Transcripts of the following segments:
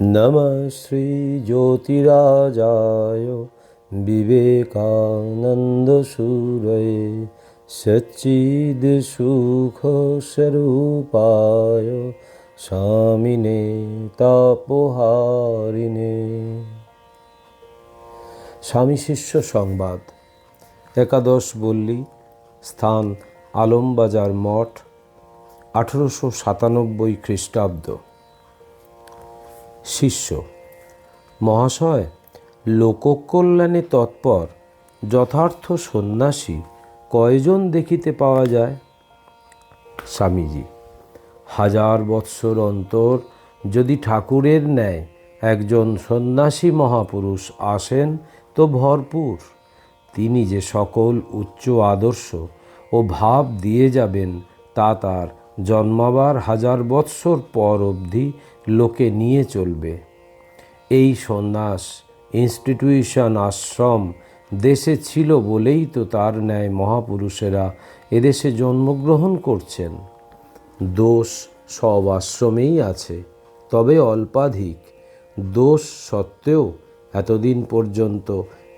নম শ্রী জ্যোতিরাজায় বিবেকানন্দসূরয়ে সচ্চিদসুখস্বরূপায় স্বামীনে তপহারিণে। স্বামী শিষ্য সংবাদ, একাদশ বল্লী, স্থান আলমবাজার মঠ, আঠারোশো সাতানব্বই খ্রিস্টাব্দ। শিষ্য, মহাশয়, লোককল্যাণে তৎপর, যথার্থ সন্ন্যাসী, কয়জন দেখিতে পাওয়া যায়? স্বামীজি, হাজার বৎসর অন্তর যদি ঠাকুরের ন্যায় একজন সন্ন্যাসী মহাপুরুষ আসেন, তো ভরপুর। তিনি যে সকল উচ্চ আদর্শ ও ভাব দিয়ে যাবেন, তা তার জন্মাবার হাজার বৎসর পর অবধি লোকে নিয়ে চলবে। এই সন্ন্যাস ইনস্টিটিউশন আশ্রম দেশে ছিল বলেই তো তার ন্যায় মহাপুরুষেরা এদেশে জন্মগ্রহণ করছেন। দোষ সব আশ্রমেই আছে, তবে অল্পাধিক। দোষ সত্ত্বেও এতদিন পর্যন্ত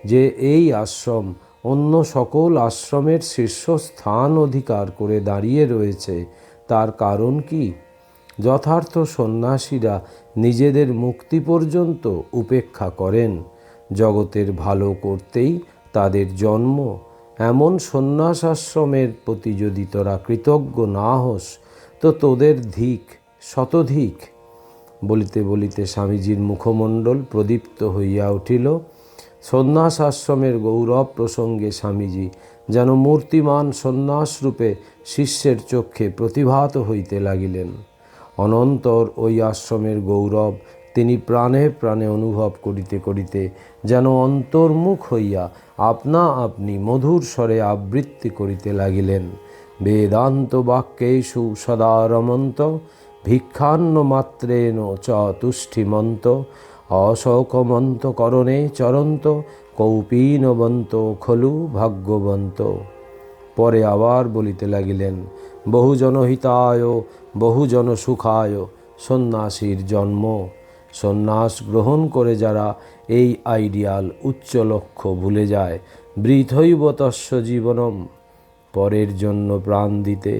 যে এই আশ্রম অন্য সকল আশ্রমের শীর্ষস্থান অধিকার করে দাঁড়িয়ে রয়েছে তার কারণ কি? যথার্থ সন্ন্যাসীরা নিজেদের মুক্তি পর্যন্ত উপেক্ষা করেন। জগতের ভালো করতেই তাদের জন্ম। এমন সন্ন্যাস আশ্রমের প্রতি যদি তোরা কৃতজ্ঞ না হোস, তো তোদের ধিক, শতধিক। বলিতে বলিতে স্বামীজির মুখমণ্ডল প্রদীপ্ত হইয়া উঠিল। সন্ন্যাস আশ্রমের গৌরব প্রসঙ্গে স্বামীজি যেন মূর্তিমান সন্ন্যাসরূপে শিষ্যের চক্ষে প্রতিভাত হইতে লাগিলেন। অনন্তর ওই আশ্রমের গৌরব তিনি প্রাণে প্রাণে অনুভব করিতে করিতে যেন অন্তর্মুখ হইয়া আপনা আপনি মধুর স্বরে আবৃত্তি করিতে লাগিলেন। বেদান্ত বাক্যেষু সদা রমন্ত, ভিক্ষান্ন মাত্রেণ চ তুষ্টিমন্ত অশোকমন্ত করণে চরন্ত কৌপীনবন্ত খলু ভাগ্যবন্ত। পরে আবার বলিতে লাগিলেন বহুজন হিতায় বহুজন সুখায় সন্ন্যাসীর জন্ম। সন্ন্যাস গ্রহণ করে যারা এই আইডিয়াল উচ্চ লক্ষ্য ভুলে যায়, বৃথৈব তস্য জীবনম। পরের জন্য প্রাণ দিতে,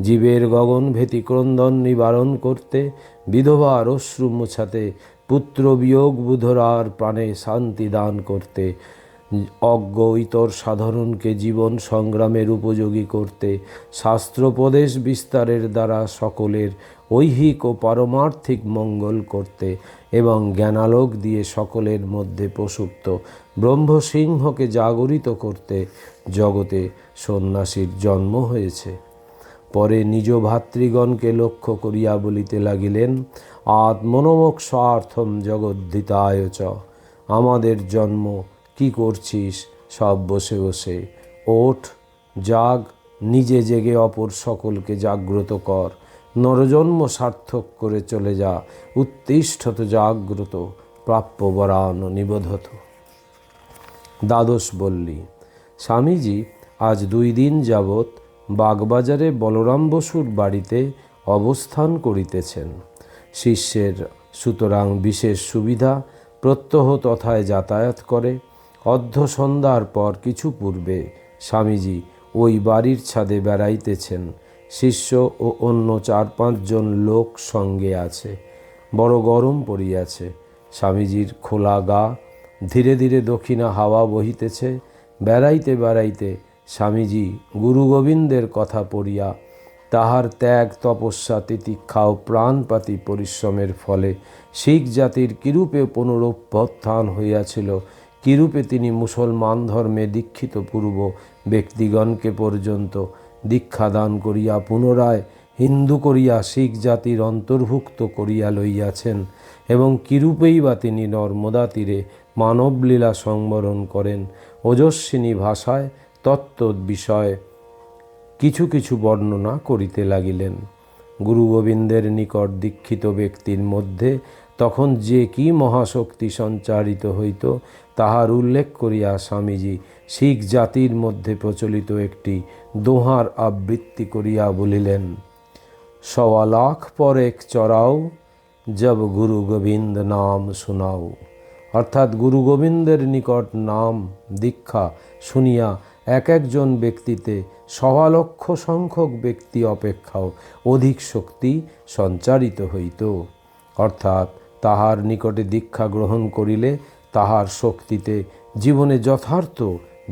জীবের গগন ভেতি ক্রন্দন নিবারণ করতে বিধবার অশ্রু মোছাতে পুত্র বিয়োগ বুধরার প্রাণে শান্তি দান করতে, অজ্ঞ ইতর সাধারণকে জীবন সংগ্রামের উপযোগী করতে, শাস্ত্রোপদেশ বিস্তারের দ্বারা সকলের ঐহিক ও পারমার্থিক মঙ্গল করতে এবং জ্ঞানালোক দিয়ে সকলের মধ্যে প্রসুপ্ত ব্রহ্মসিংহকে জাগরিত করতে জগতে সন্ন্যাসীর জন্ম হয়েছে। পরে নিজ ভাতৃগণকে লক্ষ্য করিয়া বলিতে লাগিলেন, আত্মনমোক্ষার্থম জগদ্ধিতায় চ। আমাদের জন্ম কি করছিস? সব বসে বসে। ওঠ, জাগ, নিজে জেগে অপর সকলকে জাগ্রত কর। নরজন্ম সার্থক করে চলে যা। উত্তিষ্ঠত জাগ্রত প্রাপ্য বরান নিবোধত। দ্বাদশ বললি, স্বামীজি, আজ দুই দিন যাবৎ বাগবাজারে বলরাম বসুর বাড়িতে অবস্থান করিতেছেন। শিষ্যের সুতরাং বিশেষ সুবিধা প্রত্যহ তথায় যাতায়াত করে। অর্ধ সন্ধ্যার পর কিছু পূর্বে স্বামীজি ওই বাড়ির ছাদে বেড়াইতেছেন। শিষ্য ও অন্য চার পাঁচজন লোক সঙ্গে আছে। বড় গরম পড়িয়াছে। স্বামীজির খোলা গা ধীরে ধীরে দক্ষিণা হাওয়া বহিতেছে। বেড়াইতে বেড়াইতে স্বামীজি গুরু গোবিন্দের কথা পড়িয়া তাহার ত্যাগ তপস্যা তিতিক্ষা ও প্রাণপাতি পরিশ্রমের ফলে শিখ জাতির কিরূপে পুনরুত্থান হইয়াছিল, কিরূপে তিনি মুসলমান ধর্মে দীক্ষিত পূর্ব ব্যক্তিগণকে পর্যন্ত দীক্ষাদান করিয়া পুনরায় হিন্দু করিয়া শিখ জাতির অন্তর্ভুক্ত করিয়া লইয়াছেন এবং কিরূপেই বা তিনি নর্মদা তীরে মানবলীলা সংবরণ করেন। ওজস্বিনী ভাষায় তত্ত্ব বিষয়ে। কিছু কিছু বর্ণনা করিতে লাগিলেন। গুরু গোবিন্দের নিকট দীক্ষিত ব্যক্তির মধ্যে তখন যে কি মহাশক্তি সঞ্চারিত হইত, তাহার উল্লেখ করিয়া স্বামীজি শিখ জাতির মধ্যে প্রচলিত একটি দোহার আবৃত্তি করিয়া বলিলেন, সওয়া লাখ পর এক চড়াও, জব গুরু গোবিন্দ নাম শুনাও। অর্থাৎ গুরু গোবিন্দের নিকট নাম দীক্ষা শুনিয়া এক একজন ব্যক্তিতে সবালক্ষ সংখ্যক ব্যক্তি অপেক্ষাও অধিক শক্তি সঞ্চারিত হইত। অর্থাৎ তাহার নিকটে দীক্ষা গ্রহণ করিলে তাহার শক্তিতে জীবনে যথার্থ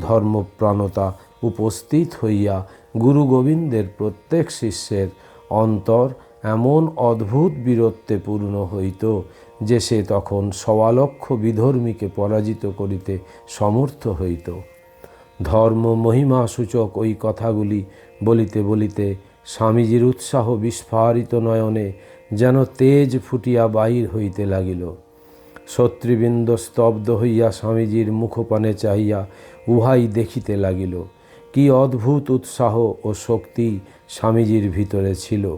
ধর্মপ্রাণতা উপস্থিত হইয়া গুরু গোবিন্দের প্রত্যেক শিষ্যের অন্তর এমন অদ্ভুত বীরত্বে পূর্ণ হইত যে সে তখন সওয়ালক্ষ বিধর্মীকে পরাজিত করিতে সমর্থ হইত। ধর্ম মহিমা সূচক ওই কথাগুলি বলিতে বলিতে স্বামীজির উৎসাহ বিস্ফারিত নয়নে যেন তেজ ফুটিয়া বাহির হইতে লাগিল। শত্রুবৃন্দ স্তব্ধ হইয়া স্বামীজির মুখপানে চাহিয়া উহাই দেখিতে লাগিল। কি অদ্ভুত উৎসাহ ও শক্তি স্বামীজির ভিতরে ছিল।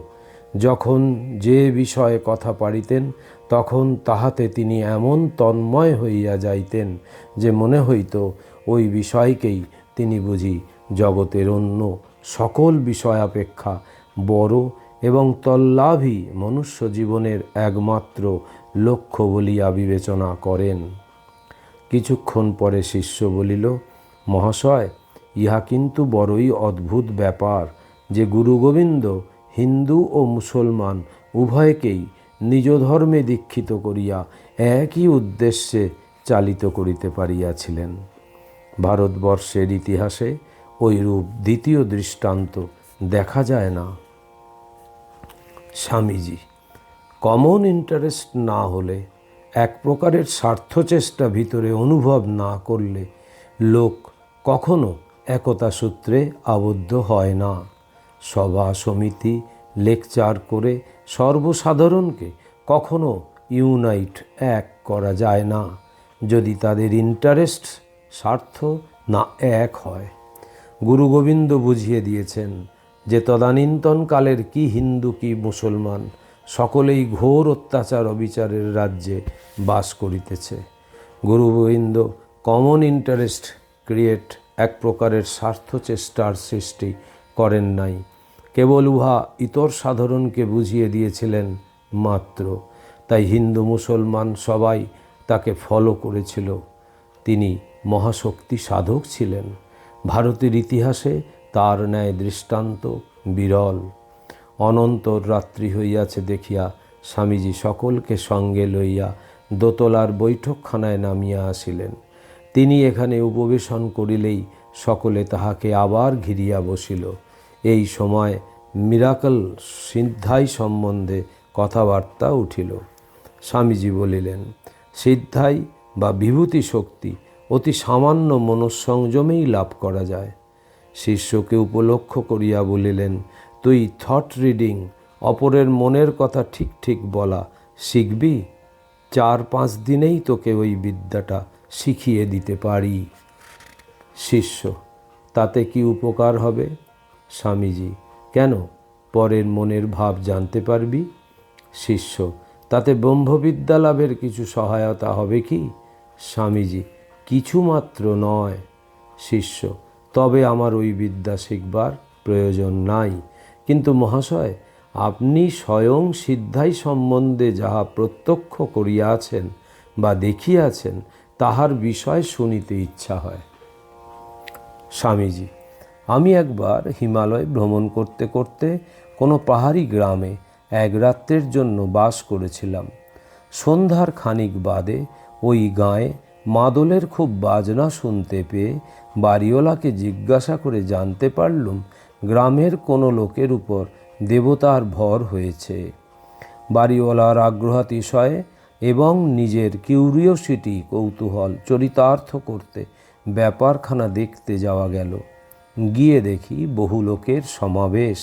যখন যে বিষয়ে কথা পারিতেন তখন তাহাতে তিনি এমন তন্ময় হইয়া যাইতেন যে মনে হইত ওই বিষয়কেই তিনি বুঝি জগতের অন্য সকল বিষয় অপেক্ষা বড় এবং তল্লাভী মনুষ্য জীবনের একমাত্র লক্ষ্য বলিয়া বিবেচনা করেন। কিছুক্ষণ পরে শিষ্য বলিল, মহাশয়, ইহা কিন্তু বড়ই অদ্ভুত ব্যাপার যে গুরু গোবিন্দ, হিন্দু ও মুসলমান উভয়কেই নিজ ধর্মে দীক্ষিত করিয়া একই উদ্দেশ্যে চালিত করিতে পারিয়াছিলেন। ভারতবর্ষের ইতিহাসে ওইরূপ দ্বিতীয় দৃষ্টান্ত দেখা যায় না। স্বামীজি কমন ইন্টারেস্ট না হলে এক প্রকারের স্বার্থচেষ্টা ভিতরে অনুভব না করলে লোক কখনো একতা সূত্রে আবদ্ধ হয় না। সভা সমিতি, লেকচার করে সর্বসাধারণকে কখনো ইউনাইট এক করা যায় না। যদি তাদের ইন্টারেস্ট স্বার্থ না এক হয়। গুরু গোবিন্দ বুঝিয়ে দিয়েছেন যে তদানীন্তন কালের কি হিন্দু, কি মুসলমান, সকলেই ঘোর অত্যাচার অবিচারের রাজ্যে বাস করিতেছে। Guru Gobind common interest create এক প্রকারের স্বার্থ চেষ্টার সৃষ্টি করেন নাই। কেবল উহা ইতর সাধারণকে বুঝিয়ে দিয়েছিলেন মাত্র। তাই হিন্দু, মুসলমান সবাই তাকে ফলো করেছিল। তিনি মহাশক্তি সাধক ছিলেন। ভারতের ইতিহাসে তার ন্যায় দৃষ্টান্ত বিরল। অনন্তর রাত্রি হইয়াছে দেখিয়া স্বামীজি সকলকে সঙ্গে লইয়া দোতলার বৈঠকখানায় নামিয়া আসিলেন। তিনি এখানে উপবেশন করিলেই সকলে তাহাকে আবার ঘিরিয়া বসিল। এই সময় মিরাকল সিদ্ধাই সম্বন্ধে কথাবার্তা উঠিল। স্বামীজি বলিলেন, সিদ্ধাই বা বিভূতি শক্তি অতি সামান্য মনঃসংযমেই লাভ করা যায়। শিষ্যকে উপলক্ষ করিয়া বলিলেন, তুই থট রিডিং অপরের মনের কথা ঠিক ঠিক বলা শিখবি? চার পাঁচ দিনেই তোকে ওই বিদ্যাটা শিখিয়ে দিতে পারি। শিষ্য, তাতে কি উপকার হবে? স্বামীজি, কেন? পরের মনের ভাব জানতে পারবি? শিষ্য, তাতে ব্রহ্মবিদ্যা লাভের কিছু সহায়তা হবে কি? স্বামীজি কিছুমাত্র নয়, শিষ্য। তবে আমার ওই বিদ্যা শিখবার প্রয়োজন নাই। কিন্তু মহাশয়, আপনি স্বয়ং সিদ্ধাই সম্বন্ধে যাহা প্রত্যক্ষ করিয়াছেন বা দেখিয়াছেন, তাহার বিষয় শুনিতে ইচ্ছা হয়। স্বামীজি, আমি একবার হিমালয় ভ্রমণ করতে করতে কোনো পাহাড়ি গ্রামে এক রাত্রের জন্য বাস করেছিলাম। সন্ধ্যার খানিক বাদে ওই গাঁয়ে মাদলের খুব বাজনা শুনতে পেয়ে বাড়িওয়ালাকে জিজ্ঞাসা করে জানতে পারলুম গ্রামের কোনো লোকের উপর দেবতার ভর হয়েছে। বাড়িওয়ালার আগ্রহাতিশয়ে এবং নিজের কিউরিওসিটি কৌতূহল চরিতার্থ করতে ব্যাপারখানা দেখতে যাওয়া গেল। গিয়ে দেখি বহু লোকের সমাবেশ।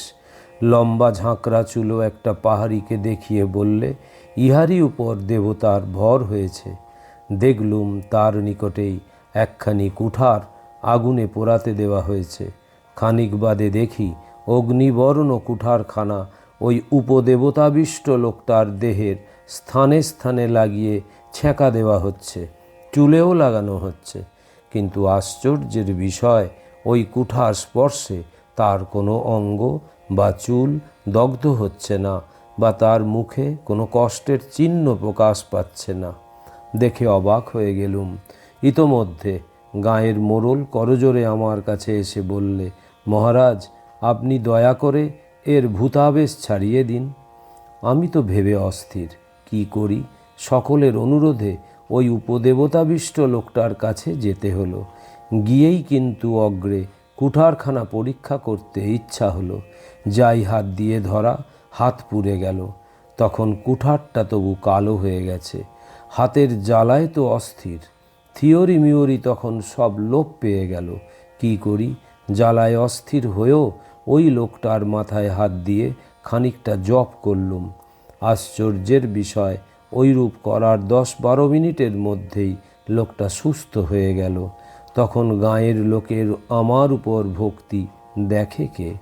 লম্বা ঝাঁকড়া চুলো একটা পাহাড়িকে দেখিয়ে বললে, ইহারই উপর দেবতার ভর হয়েছে। দেখলুম তার নিকটেই একখানি কুঠার আগুনে পোড়াতে দেওয়া হয়েছে। খানিক বাদে দেখি অগ্নিবর্ণ কুঠারখানা ওই উপদেবতাবিষ্ট লোকটার দেহের স্থানে স্থানে লাগিয়ে ছেঁকা দেওয়া হচ্ছে, চুলেও লাগানো হচ্ছে। কিন্তু আশ্চর্যের বিষয়, ওই কুঠার স্পর্শে তার কোনো অঙ্গ বা চুল দগ্ধ হচ্ছে না বা তার মুখে কোনো কষ্টের চিহ্ন প্রকাশ পাচ্ছে না। দেখে অবাক হয়ে গেলুম। ইতোমধ্যে গাঁয়ের মোড়ল করজোরে আমার কাছে এসে বললে, মহারাজ, আপনি দয়া করে এর ভূতাবেশ ছাড়িয়ে দিন। আমি তো ভেবে অস্থির। কি করি? সকলের অনুরোধে ওই উপদেবতাবিষ্ট লোকটার কাছে যেতে হলো। গিয়েই কিন্তু অগ্রে কুঠারখানা পরীক্ষা করতে ইচ্ছা হলো। যাই হাত দিয়ে ধরা, হাত পুড়ে গেল। তখন কুঠারটা তবু কালো হয়ে গেছে। হাতের জ্বালায় তো অস্থির। থিওরি মিওরি তখন সব লোপ পেয়ে গেল। কি করি? জ্বালায় অস্থির হয়েও ওই লোকটার মাথায় হাত দিয়ে খানিকটা জপ করলুম। আশ্চর্যের বিষয় ওইরূপ করার দশ বারো মিনিটের মধ্যেই লোকটা সুস্থ হয়ে গেল। তখন গাঁয়ের লোকের আমার উপর ভক্তি দেখে কে?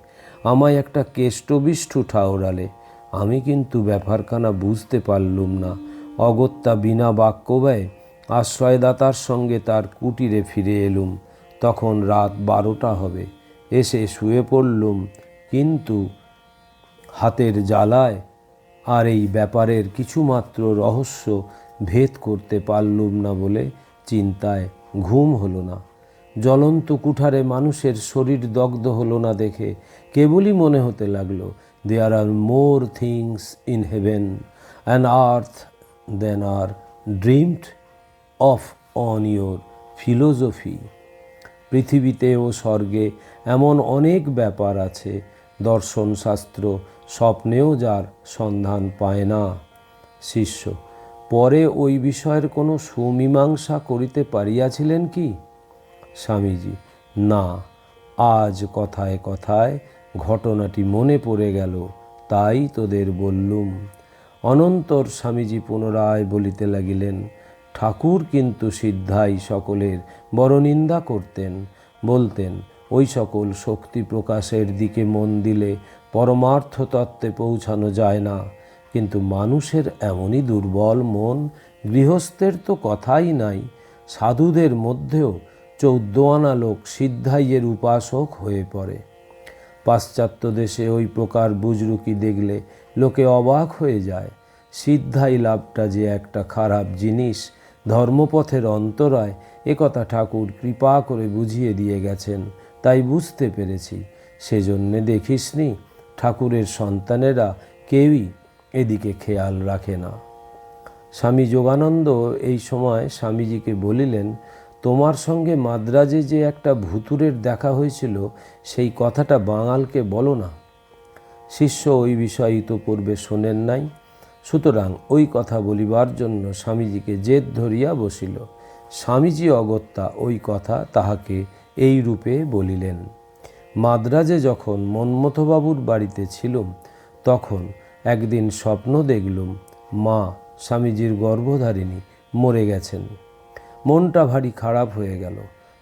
আমায় একটা কেষ্টবিষ্ঠু ঠাওরালে। আমি কিন্তু ব্যাপারখানা বুঝতে পারলুম না। অগত্যা বিনা বাক্য ব্যয় আশ্রয়দাতার সঙ্গে তার কুটিরে ফিরে এলুম। তখন রাত বারোটা হবে। এসে শুয়ে পড়লুম। কিন্তু হাতের জ্বালায় আর এই ব্যাপারের কিছুমাত্র রহস্য ভেদ করতে পারলুম না বলে চিন্তায় ঘুম হলো না। জ্বলন্ত কুঠারে মানুষের শরীর দগ্ধ হলো না দেখে কেবলই মনে হতে লাগল there are more things in heaven and earth than are dreamed of on your philosophy পৃথিবীতে ও স্বর্গে এমন অনেক ব্যাপার আছে দর্শনশাস্ত্র স্বপ্নেও যার সন্ধান পায় না। শিষ্য, পরে ওই বিষয়ের কোনো সুমীমাংসা করিতে পারিয়াছিলেন কি? স্বামীজি, না, আজ কথায় কথায় ঘটনাটি মনে পড়ে গেল, তাই তোদের বললুম। অনন্তর স্বামীজি পুনরায় বলিতে লাগিলেন, ঠাকুর কিন্তু সিদ্ধাই সকলের বড় নিন্দা করতেন। বলতেন, ওই সকল শক্তি প্রকাশের দিকে মন দিলে পরমার্থ তত্ত্বে পৌঁছানো যায় না। কিন্তু মানুষের এমনই দুর্বল মন গৃহস্থের তো কথাই নাই। সাধুদের মধ্যেও চৌদ্দ আনা লোক সিদ্ধাইয়ের উপাসক হয়ে পড়ে। পাশ্চাত্য দেশে ওই প্রকার বুজরুকি দেখলে লোকে অবাক হয়ে যায়। সিদ্ধাই লাভটা যে একটা খারাপ জিনিস, ধর্মপথের অন্তরায় একথা ঠাকুর কৃপা করে বুঝিয়ে দিয়ে গেছেন, তাই বুঝতে পেরেছি। সেজন্যে দেখিসনি, ঠাকুরের সন্তানেরা কেউই এদিকে খেয়াল রাখে না। স্বামী যোগানন্দ এই সময় স্বামীজিকে বলিলেন, তোমার সঙ্গে মাদ্রাজে যে একটা ভুতুরের দেখা হয়েছিল, সেই কথাটা বাঙালকে বলো না। শিষ্য ওই বিষয় ইতোপূর্বে শোনেন নাই। সুতরাং ওই কথা বলিবার জন্য স্বামীজিকে জেদ ধরিয়া বসিল। স্বামীজি অগত্যা ওই কথা তাহাকে এই রূপে বলিলেন, মাদ্রাজে যখন মন্মথবাবুর বাড়িতে ছিলুম, তখন একদিন স্বপ্ন দেখলুম, মা স্বামীজির গর্ভধারিণী মরে গেছেন। মনটা ভারী খারাপ হয়ে গেল।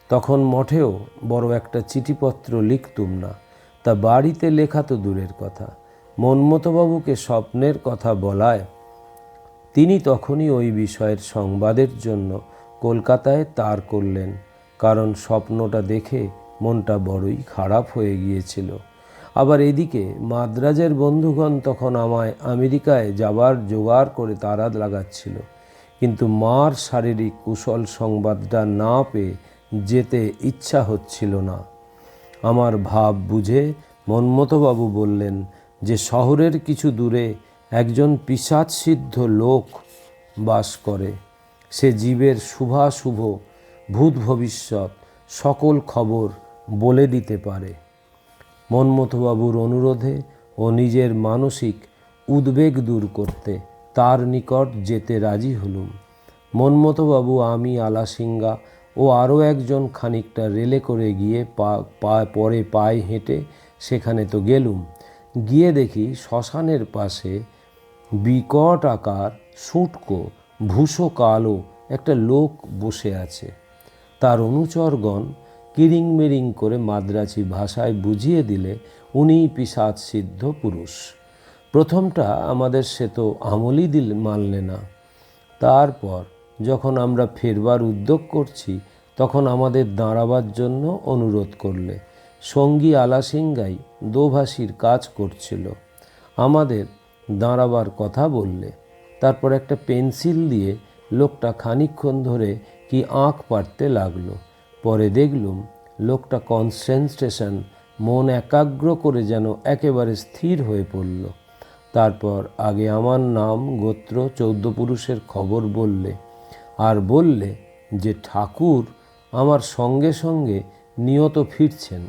তখন মঠেও বড় একটা চিঠিপত্র লিখতুম না। তা বাড়িতে লেখা তো দূরের কথা। মন্মথবাবুকে স্বপ্নের কথা বলায়, তিনি তখনই ওই বিষয়ের সংবাদের জন্য কলকাতায় তার করলেন, কারণ স্বপ্নটা দেখে মনটা বড়ই খারাপ হয়ে গিয়েছিল। আবার এদিকে মাদ্রাজের বন্ধুগণ তখন আমায় আমেরিকায় যাবার জোগাড় করে তারা লাগাচ্ছিল, কিন্তু মার শারীরিক কুশল সংবাদটা না পেয়ে যেতে ইচ্ছা হচ্ছিল না। আমার ভাব বুঝে মন্মথবাবু বললেন, যে শহরের কিছু দূরে একজন পিসাদ সিদ্ধ লোক বাস করে। সে জীবের শুভাশুভ, ভূত ভবিষ্যৎ, সকল খবর বলে দিতে পারে। মন্মথবাবুর অনুরোধে ও নিজের মানসিক উদ্বেগ দূর করতে তার নিকট যেতে রাজি হলুম। মন্মথবাবু, আমি আলাসিঙ্গা ও আরও একজন খানিকটা রেলে করে গিয়ে পা পা, পরে পায়ে হেঁটে সেখানে তো গেলুম। গিয়ে দেখি শ্মশানের পাশে বিকট আকার সুটকো ভূষো কালো একটা লোক বসে আছে। তার অনুচরগণ কিরিং মিরিং করে মাদ্রাজি ভাষায় বুঝিয়ে দিলে উনি পিসাদ সিদ্ধ পুরুষ। প্রথমটা আমাদের সে তো আমলই দিল মানলে না। তারপর যখন আমরা ফেরবার উদ্যোগ করছি, তখন আমাদের দাঁড়াবার জন্য অনুরোধ করলে। সঙ্গী আলাসিঙ্গাই দোভাষীর কাজ করছিল। আমাদের দাঁড়াবার কথা বললে। তারপর একটা পেন্সিল দিয়ে লোকটা খানিকক্ষণ ধরে কি আঁক পাড়তে লাগল। পরে দেখলুম লোকটা কনসেন্ট্রেশন, মন একাগ্র করে যেন একেবারে স্থির হয়ে পড়ল। তারপর আগে আমার নাম, গোত্র, চৌদ্দ পুরুষের খবর বললে আর বললে যে ঠাকুর আমার সঙ্গে সঙ্গে নিয়ত ফিরছেন।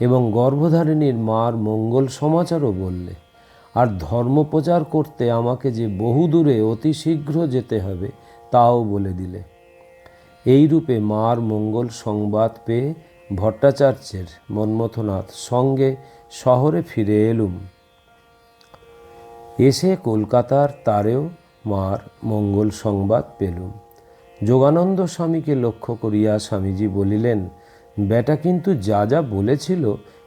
এবং গর্ভধারিণীর মার মঙ্গল সমাচারও বললে, আর ধর্মপ্রচার করতে আমাকে যে বহু দূরে অতি শীঘ্র যেতে হবে, তাও বলে দিলে। এই রূপে মার মঙ্গল সংবাদ পেয়ে ভট্টাচার্যের মন্মথনাথ সঙ্গে শহরে ফিরে এলুম। এসে কলকাতার তারেও মার মঙ্গল সংবাদ পেলুম। যোগানন্দ স্বামীকে লক্ষ্য করিয়া স্বামীজি বলিলেন, বেটা কিন্তু যা যা বলেছিল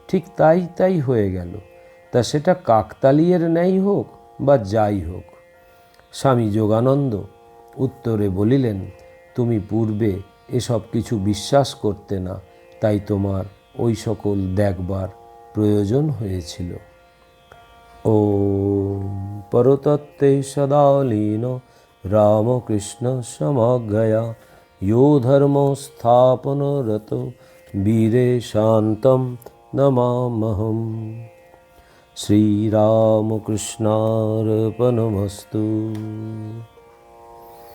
ঠিক তাই তাই হয়ে গেল। তা সেটা কাকতালিয়ের ন্যায় হোক বা যাই হোক। স্বামী যোগানন্দ উত্তরে বলিলেন, তুমি পূর্বে এসব কিছু বিশ্বাস করতে না, তাই তোমার ওই সকল দেখবার প্রয়োজন হয়েছিল। ॐ परतत्ते सदा लीन रामकृष्ण समग्रया यो धर्मस्थापनरतो वीरे शान्तं नमामहम् श्रीरामकृष्णार्पणमस्तु